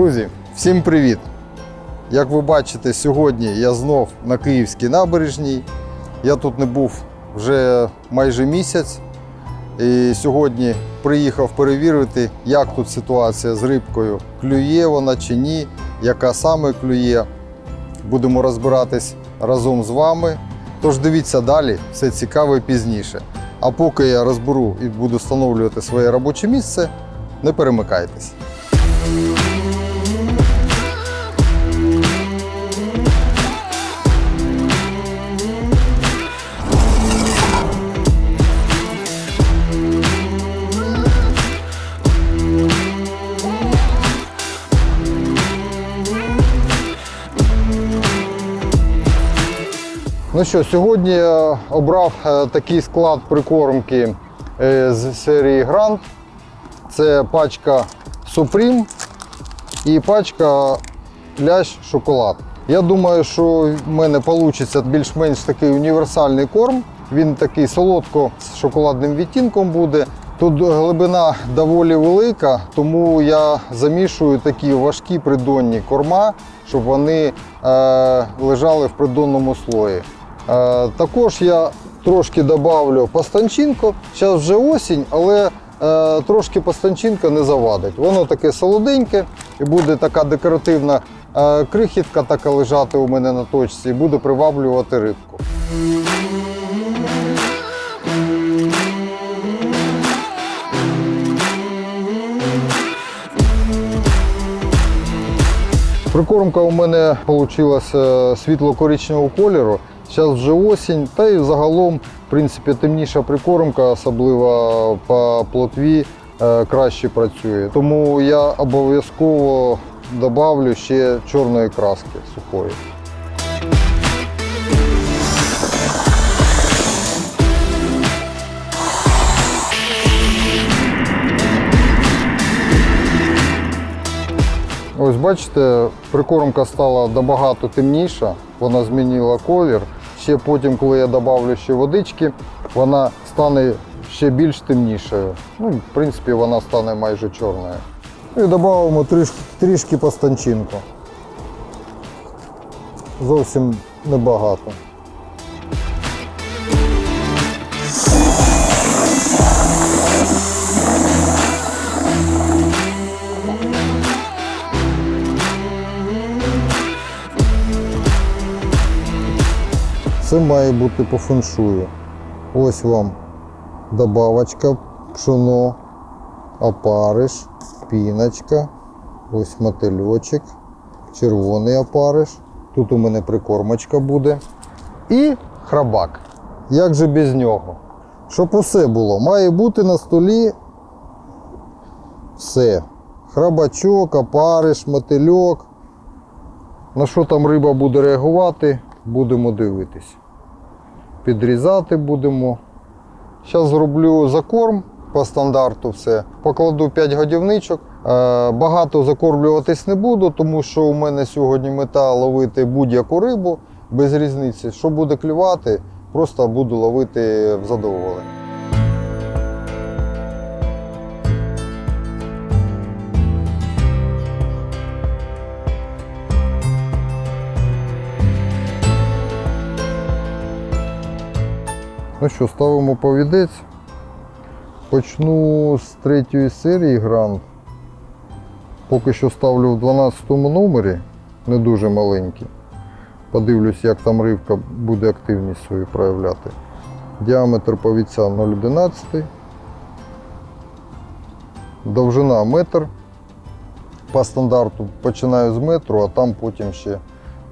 Друзі, всім привіт! Як ви бачите, сьогодні я знов на Київській набережній. Я тут не був вже майже місяць. І сьогодні приїхав перевірити, як тут ситуація з рибкою. Клює вона чи ні, яка саме клює. Будемо розбиратись разом з вами. Тож дивіться далі, все цікаве пізніше. А поки я розберу і буду встановлювати своє робоче місце, не перемикайтесь. Ну що, сьогодні я обрав е, такий склад прикормки е, з серії Grand. Це пачка Supreme і пачка лящ шоколад. Я думаю, що в мене вийде більш-менш такий універсальний корм. Він такий солодко з шоколадним відтінком буде. Тут глибина доволі велика, тому я замішую такі важкі придонні корма, щоб вони е, лежали в придонному слої. Е, також я трошки добавлю пастанчинку. Зараз вже осінь, але е, трошки пастанчинка не завадить. Воно таке солоденьке і буде така декоративна е, крихітка така лежати у мене на точці і буде приваблювати рибку. Прикормка у мене вийшла світло-коричневого кольору. Зараз вже осінь, та й загалом, в принципі, темніша прикормка, особливо по плотві, е, краще працює. Тому я обов'язково додавлю ще чорної краски сухої. Ось бачите, прикормка стала набагато темніша, вона змінила колір. Ще потім, коли я додавлю ще водички, вона стане ще більш темнішою. Ну, в принципі, вона стане майже чорною. І додамо трішки, трішки постанчинку. Зовсім небагато. Це має бути по феншую. Ось вам добавочка, пшоно, опариш, піночка, ось мотильочок, червоний опариш. Тут у мене прикормочка буде. І храбак. Як же без нього? Щоб усе було, має бути на столі все. Храбачок, опариш, мотильок. На що там риба буде реагувати, будемо дивитись. Підрізати будемо. Зараз зроблю закорм по стандарту все. Покладу 5 годівничок. Е, Багато закормлюватись не буду, тому що у мене сьогодні мета ловити будь-яку рибу без різниці. Що буде клювати, просто буду ловити в задоволення. Ну що, ставимо повідець. Почну з третьої серії Гранд. Поки що ставлю в 12 номері, не дуже маленький. Подивлюсь, як там рибка буде активність свою проявляти. Діаметр повідця 0,11. Довжина метр. По стандарту починаю з метру, а там потім ще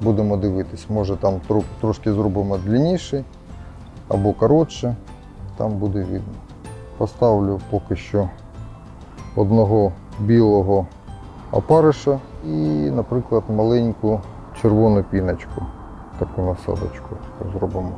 будемо дивитись. Може там трошки зробимо длинніший або коротше, там буде видно. Поставлю поки що одного білого опариша і, наприклад, маленьку червону піночку, таку насадочку зробимо.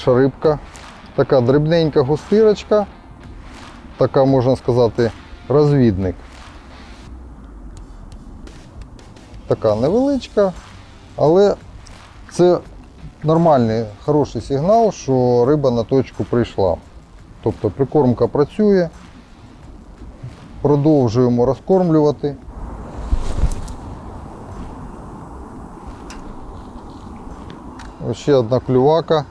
Перша рибка Така дрібненька густирочка, така можна сказати, розвідник. Така невеличка, але це нормальний, хороший сигнал, що риба на точку прийшла. Тобто прикормка працює, продовжуємо розкормлювати. Ще одна клювака.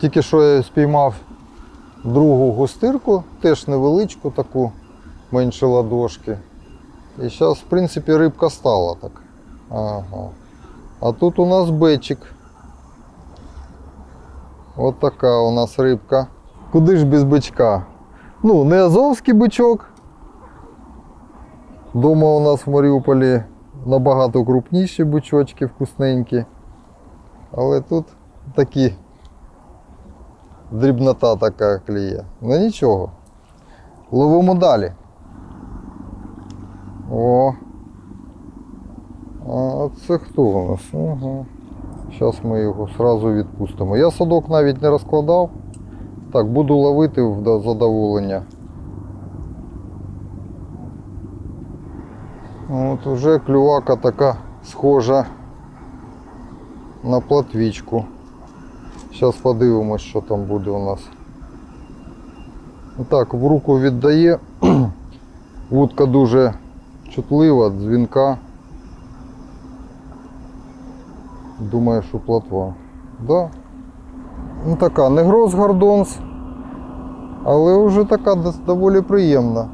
Тільки що я спіймав другу густирку, теж невеличку таку, менше ладошки. І зараз, в принципі, рибка стала так. Ага. А тут у нас бечик. От така у нас рибка. Куди ж без бичка? Ну, не азовський бичок. Дома у нас в Маріуполі набагато крупніші бичочки, вкусненькі. Але тут такі дрібнота така кліє. Ну нічого. Ловимо далі. О. А це хто у нас? Ага. Зараз ми його одразу відпустимо. Я садок навіть не розкладав. Так, буду ловити в задоволення. От уже клювака така схожа на платвічку. Зараз подивимось, що там буде у нас. Так, в руку віддає. Вудка дуже чутлива, дзвінка. Думаю, що платва. Да. Ну така, не гроз гордонс, але вже така доволі приємна.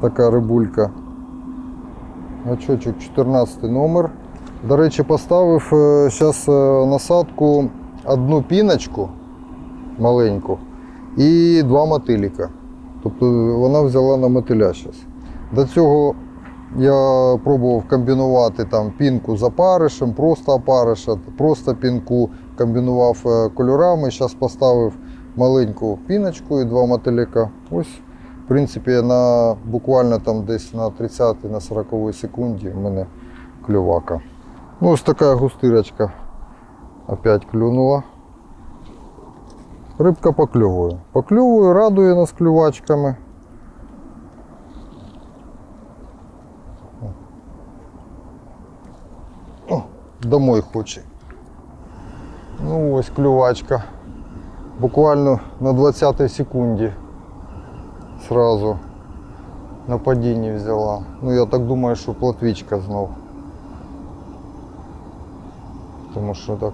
Така рибулька. Гачочок 14 номер. До речі, поставив зараз насадку одну піночку маленьку і два мотиліка. Тобто вона взяла на мотиля зараз. До цього я пробував комбінувати там пінку з опаришем, просто опариша, просто пінку комбінував е, кольорами. Зараз поставив маленьку піночку і два мотиліка. Ось, в принципі, на буквально там десь на 30 на 40 секунді в мене клювака. Ну, ось така густирочка опять клюнула. Рибка покльовує. Покльовує, радує нас клювачками. О, домой хоче. Ну ось клювачка. Буквально на 20 секунді. Сразу на падінні взяла. Ну я так думаю, що плотвічка знов. Тому що так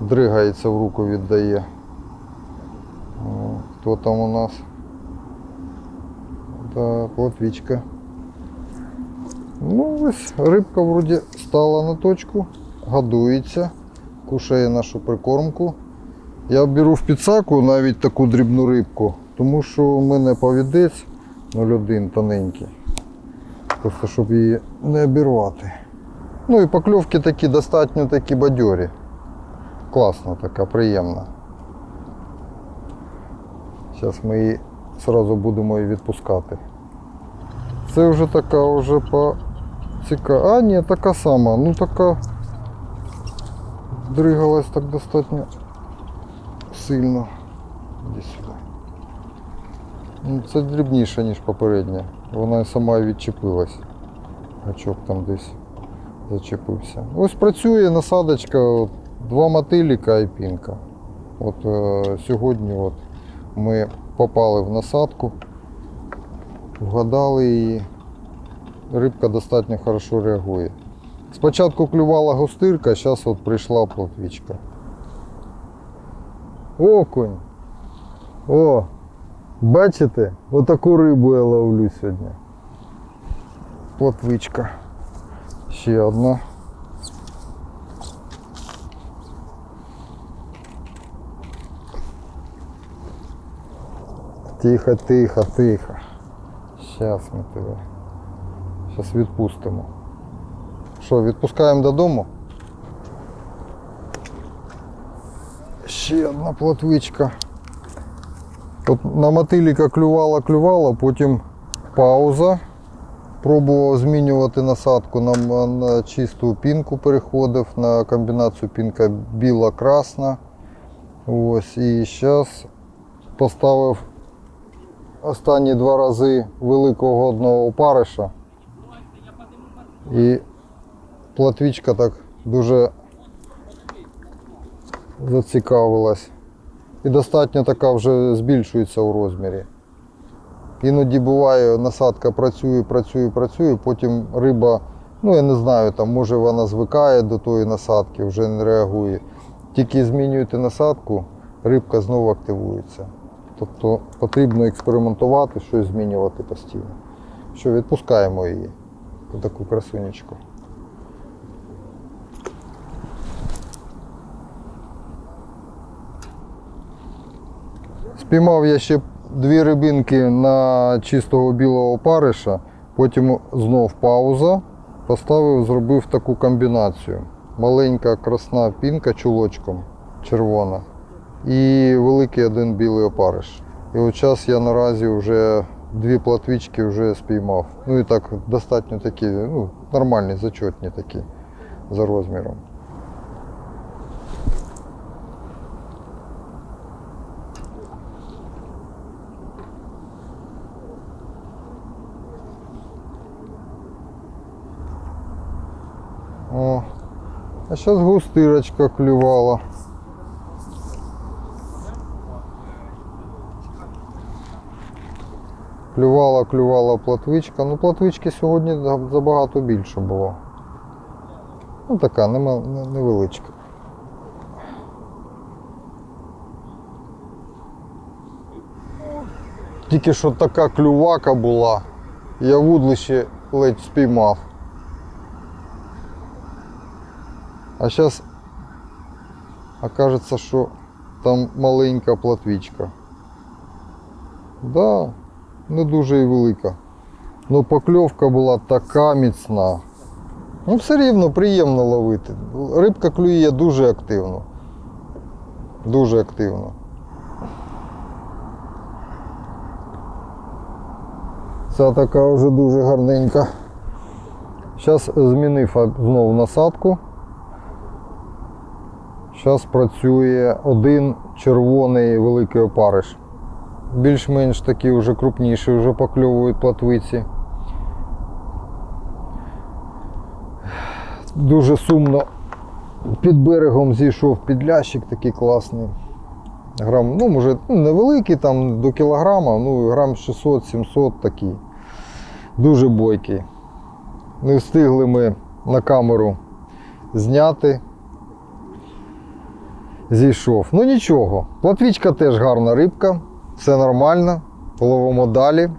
дригається в руку віддає. Хто там у нас? Да, плотвічка. Ну ось рибка вроді стала на точку, годується, кушає нашу прикормку. Я беру в підсаку навіть таку дрібну рибку, тому що у мене повідець 0,1 тоненький. Просто щоб її не обірвати. Ну і покльовки такі достатньо такі бадьорі. Класна така, приємна. Зараз ми її одразу будемо її відпускати. Це вже така вже по ціка. А, ні, така сама. Ну така дригалась так достатньо сильно. Іди сюди. Ну, Це дрібніше, ніж попередня. Вона сама відчепилась. Гачок там десь зачепився. Ось працює насадочка, от, два мотиліка і пінка. От е, сьогодні от ми попали в насадку, вгадали її. Рибка достатньо хорошо реагує. Спочатку клювала густирка, зараз от прийшла плотвічка. Окунь. О! Бачите? Отаку рибу я ловлю сьогодні. Плотвичка. Ще одна. Тихо, тихо, тихо. Зараз ми тебе. Зараз відпустимо. Що, відпускаємо додому? Ще одна плотвичка. От на мотиліка клювала, клювала, потім пауза. Пробував змінювати насадку на, на чисту пінку переходив на комбінацію пінка біла-красна. Ось, і зараз поставив останні два рази великого одного опариша. І платвічка так дуже зацікавилась. І достатньо така вже збільшується у розмірі. Іноді буває, насадка працює, працює, працює, потім риба, ну я не знаю, там може вона звикає до тої насадки, вже не реагує. Тільки змінюєте насадку, рибка знову активується. Тобто потрібно експериментувати, щось змінювати постійно. Що відпускаємо її, таку красунечку. Спіймав я ще дві рибинки на чистого білого опариша, потім знов пауза. Поставив, зробив таку комбінацію. Маленька красна пінка чулочком червона і великий один білий опариш. І от зараз я наразі вже дві платвічки вже спіймав. Ну і так достатньо такі, ну, нормальні, зачетні такі за розміром. О, а зараз густирочка клювала. Клювала, клювала платвичка. Ну, платвички сьогодні забагато більше було. Ну, така невеличка. Тільки що така клювака була, я вудлище ледь спіймав. А зараз окажется, що там маленька платвічка. Да, не дуже і велика. Ну покльовка була така міцна. Ну, все рівно приємно ловити. Рибка клює дуже активно. Дуже активно. Ця така вже дуже гарненька. Зараз змінив знову насадку. Зараз працює один червоний великий опариш. Більш-менш такі вже крупніші, вже покльовують платвиці. Дуже сумно під берегом зійшов підлящик такий класний. Грам, ну, може, ну, невеликий, там до кілограма, ну, грам 600-700 такий. Дуже бойкий. Не встигли ми на камеру зняти зійшов. Ну нічого. Платвічка теж гарна рибка, все нормально. Ловимо далі.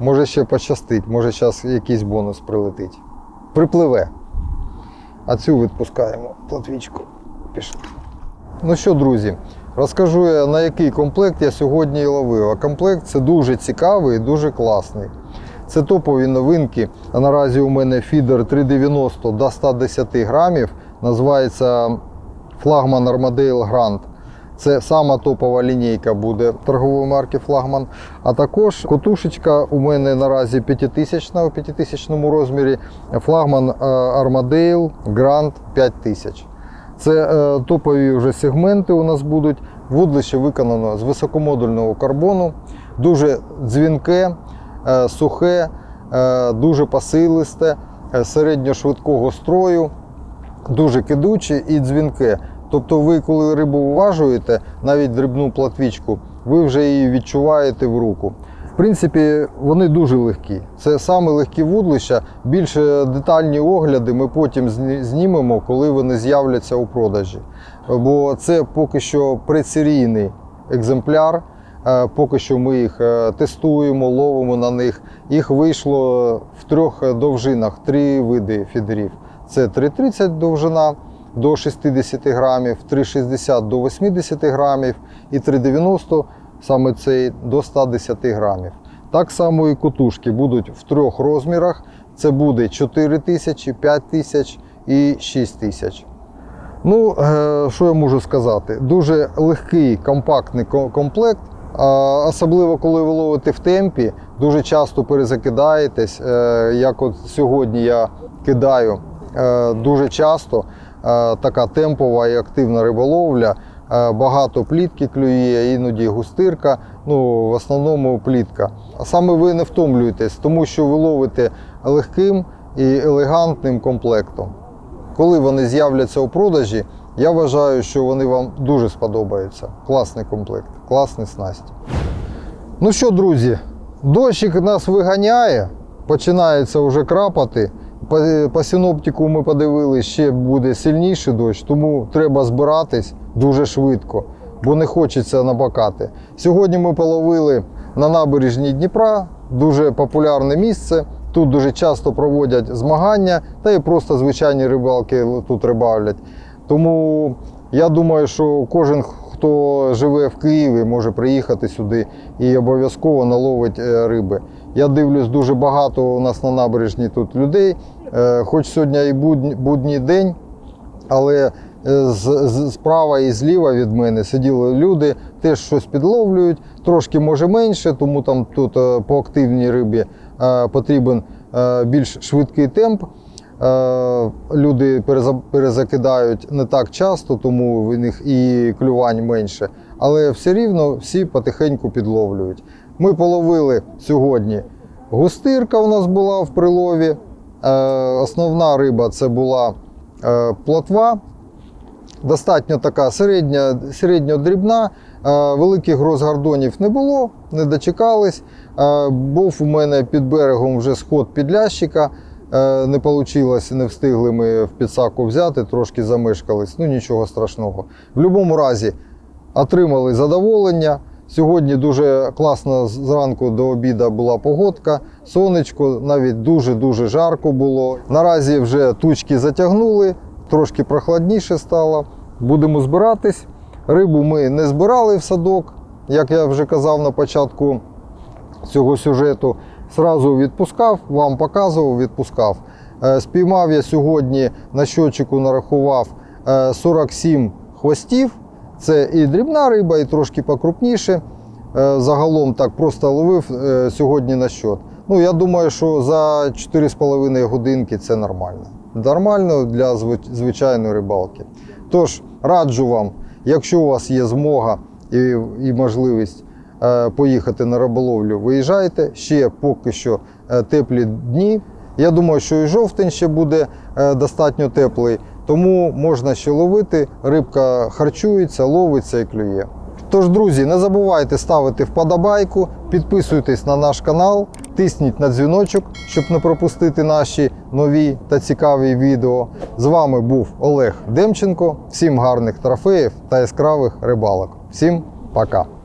Може ще пощастить, може зараз якийсь бонус прилетить. Припливе. А цю відпускаємо платвічку. Пішли. Ну що, друзі, розкажу я на який комплект я сьогодні і ловив. А комплект це дуже цікавий і дуже класний. Це топові новинки. А наразі у мене фідер 390 до 110 грамів. Називається флагман Armadale Grand. Це сама топова лінійка буде торгової марки флагман. А також котушечка у мене наразі 5000 у 5000 розмірі. Флагман Armadale Grand 5000. Це е, топові вже сегменти у нас будуть. Вудлище виконано з високомодульного карбону, дуже дзвінке, е, сухе, е, дуже посилисте, е, середньошвидкого строю дуже кидуче і дзвінке. Тобто ви, коли рибу уважуєте, навіть дрібну платвічку, ви вже її відчуваєте в руку. В принципі, вони дуже легкі. Це саме легкі вудлища. Більше детальні огляди ми потім знімемо, коли вони з'являться у продажі. Бо це поки що предсерійний екземпляр. Е, Поки що ми їх е, тестуємо, ловимо на них. Їх вийшло в трьох довжинах, три види фідерів. Це 3,30 довжина до 60 грамів, 3,60 до 80 грамів і 3,90 саме цей до 110 грамів. Так само і котушки будуть в трьох розмірах. Це буде 4 тисячі, 5 тисяч і 6 тисяч. Ну, е, що я можу сказати? Дуже легкий, компактний комплект. Особливо, коли ви ловите в темпі, дуже часто перезакидаєтесь. Е, Як от сьогодні я кидаю е, дуже часто. Е, Така темпова і активна риболовля. е, багато плітки клює, іноді густирка, ну в основному плітка. А саме ви не втомлюєтесь, тому що ви ловите легким і елегантним комплектом. Коли вони з'являться у продажі, я вважаю, що вони вам дуже сподобаються. Класний комплект, класний снасть. Ну що, друзі, дощик нас виганяє, починається вже крапати. По, по синоптику ми подивилися, ще буде сильніший дощ, тому треба збиратись дуже швидко, бо не хочеться набакати. Сьогодні ми половили на набережні Дніпра, дуже популярне місце. Тут дуже часто проводять змагання, та і просто звичайні рибалки тут рибалять. Тому я думаю, що кожен, хто живе в Києві, може приїхати сюди і обов'язково наловить е, риби. Я дивлюсь, дуже багато у нас на набережні тут людей. Е, Хоч сьогодні і будній, день, але е, справа і зліва від мене сиділи люди, теж щось підловлюють, трошки може менше, тому там тут е, по активній рибі потрібен більш швидкий темп. Люди перезакидають не так часто, тому в них і клювань менше. Але все рівно всі потихеньку підловлюють. Ми половили сьогодні. Густирка у нас була в прилові. Е, Основна риба це була е, плотва. Достатньо така середня, середньодрібна. Е, Великих розгардонів не було, не дочекались. Був у мене під берегом вже сход підлящика. Е, Не вийшло, не встигли ми в підсаку взяти, трошки замешкались. Ну нічого страшного. В будь-якому разі отримали задоволення. Сьогодні дуже класно зранку до обіду була погодка, сонечко, навіть дуже-дуже жарко було. Наразі вже тучки затягнули, трошки прохладніше стало. Будемо збиратись. Рибу ми не збирали в садок, як я вже казав на початку цього сюжету. Зразу відпускав, вам показував, відпускав. Е, Спіймав я сьогодні на щочику нарахував е, 47 хвостів. Це і дрібна риба, і трошки покрупніше. Е, Загалом так просто ловив е, сьогодні на щот. Ну, я думаю, що за 4,5 годинки це нормально. Нормально для звичайної рибалки. Тож раджу вам, якщо у вас є змога і, і можливість е, поїхати на риболовлю, виїжджайте. Ще поки що теплі дні. Я думаю, що і жовтень ще буде достатньо теплий, тому можна ще ловити. Рибка харчується, ловиться і клює. Тож, друзі, не забувайте ставити вподобайку, підписуйтесь на наш канал, тисніть на дзвіночок, щоб не пропустити наші нові та цікаві відео. З вами був Олег Демченко. Всім гарних трофеїв та яскравих рибалок. Всім пока!